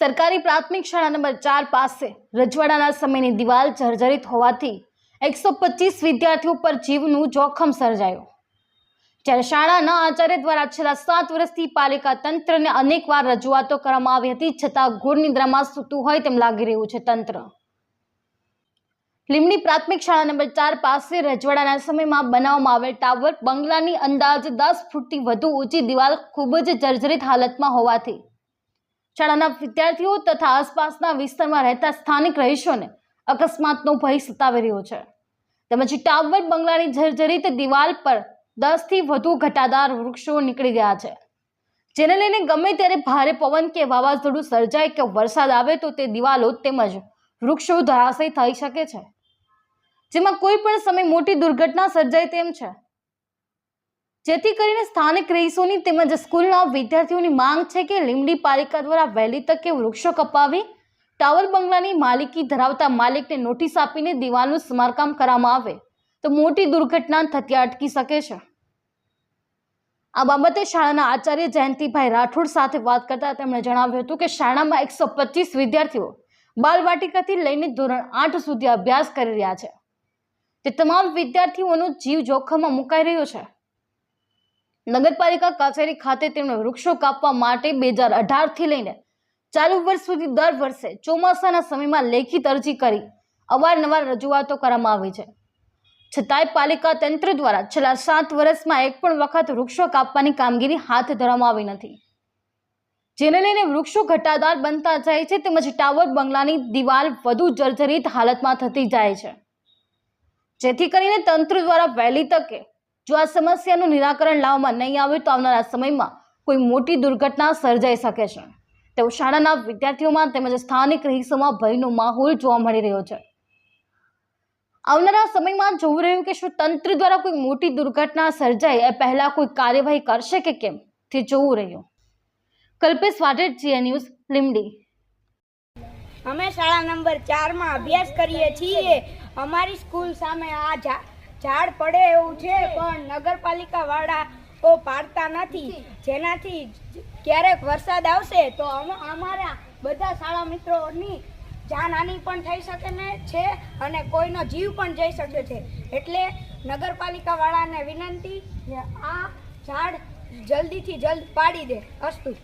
સરકારી પ્રાથમિક શાળા નંબર ચાર પાસે રજવાડાના સમયની દિવાલ જર્જરિત હોવાથી એકસો પચીસ વિદ્યાર્થીઓ પર જીવનું જોખમ સર્જાયું. જ્યારે શાળાના આચાર્ય દ્વારા છેલ્લા સાત વર્ષથી પાલિકા તંત્રને અનેકવાર રજૂઆતો કરવામાં આવી હતી, છતાં ઘોર નિદ્રામાં સૂતું હોય તેમ લાગી રહ્યું છે તંત્ર. લીમડી પ્રાથમિક શાળા નંબર ચાર પાસે રજવાડાના સમયમાં બનાવવામાં આવેલ ટાવર, બંગલાની અંદાજ દસ ફૂટથી વધુ ઊંચી દિવાલ ખૂબ જ જર્જરિત હાલતમાં હોવાથી શાળાના વિદ્યાર્થીઓ તથા આસપાસના વિસ્તારમાં રહેતા સ્થાનિક રહીશોને અકસ્માતનો ભય સતાવી રહ્યો છે. તેમજ ટાવર બંગલાની જર્જરિત દિવાલ પર દસથી વધુ ઘટાદાર વૃક્ષો નીકળી ગયા છે. જેને લઈને ગમે ત્યારે ભારે પવન કે વાવાઝોડું સર્જાય કે વરસાદ આવે તો તે દિવાલો તેમજ વૃક્ષો ધરાશય થઈ શકે છે. જેમાં કોઈ પણ સમય મોટી દુર્ઘટના સર્જાય તેમ છે. જેથી કરીને સ્થાનિક રહીશોની તેમજ સ્કૂલના વિદ્યાર્થીઓની માંગ છે કે લીમડી પાલિકા દ્વારા વહેલી તકે વૃક્ષો કપાવી ટાવર બંગલાની માલિકી ધરાવતા માલિકને નોટિસ આપીને દિવાલનું સમારકામ કરવામાં આવે તો મોટી દુર્ઘટના થતી અટકી શકે છે. આ બાબતે શાળાના આચાર્ય જયંતિભાઈ રાઠોડ સાથે વાત કરતા તેમણે જણાવ્યું હતું કે શાળામાં એકસો પચીસ વિદ્યાર્થીઓ બાલવાટિકાથી લઈને ધોરણ આઠ સુધી અભ્યાસ કરી રહ્યા છે. તે તમામ વિદ્યાર્થીઓનો જીવ જોખમમાં મુકાઈ રહ્યો છે. નગરપાલિકા કચેરી ખાતે તેમણે વૃક્ષો કાપવા માટે બે હજાર અઢારથી લઈને ચાલુ વર્ષ સુધી દર વર્ષે ચોમાસાના સમયમાં લેખિત અરજી કરી અવારનવાર રજૂઆતો કરવામાં આવી છે. છતાંય પાલિકા તંત્ર દ્વારા છેલ્લા સાત વર્ષમાં એક પણ વખત વૃક્ષો કાપવાની કામગીરી હાથ ધરવામાં આવી નથી. જેને લઈને વૃક્ષો ઘટાદાર બનતા જાય છે તેમજ ટાવર બંગલાની દિવાલ વધુ જર્જરિત હાલતમાં થતી જાય છે. જેથી કરીને તંત્ર દ્વારા વહેલી તકે જો આ સમસ્યાનું નિરાકરણ લાવવામાં નહીં આવે તો આવનારા સમયમાં કોઈ મોટી દુર્ઘટના સર્જાઈ શકે છે. તેવું શાળાના વિદ્યાર્થીઓમાં તેમજ સ્થાનિક રહીશોમાં ભયનો માહોલ જોવા મળી રહ્યો છે. આવનારા સમયમાં જોવું રહ્યું કે શું તંત્ર દ્વારા કોઈ મોટી દુર્ઘટના સર્જાય એ પહેલા કોઈ કાર્યવાહી કરશે કે કેમ? તે જોવું રહ્યું. કલ્પેશ વાટેટ જીએ ન્યૂઝ લીમડી અમે શાળા નંબર ચારમાં અભ્યાસ કરીએ છીએ. અમારી સ્કૂલ સામે આ ઝાડ પડે એવું છે પણ નગરપાલિકા વાળા પાડતા નથી. જેનાથી ક્યારેક વરસાદ આવશે તો અમ- અમારા બધા શાળા મિત્રોની જાનહાનિ પણ થઈ શકે ને છે અને કોઈનો જીવ પણ જઈ શકે છે. એટલે નગરપાલિકા વાળાને વિનંતી આ ઝાડ જલ્દીથી જલ્દ પાડી દે અસ્તુ.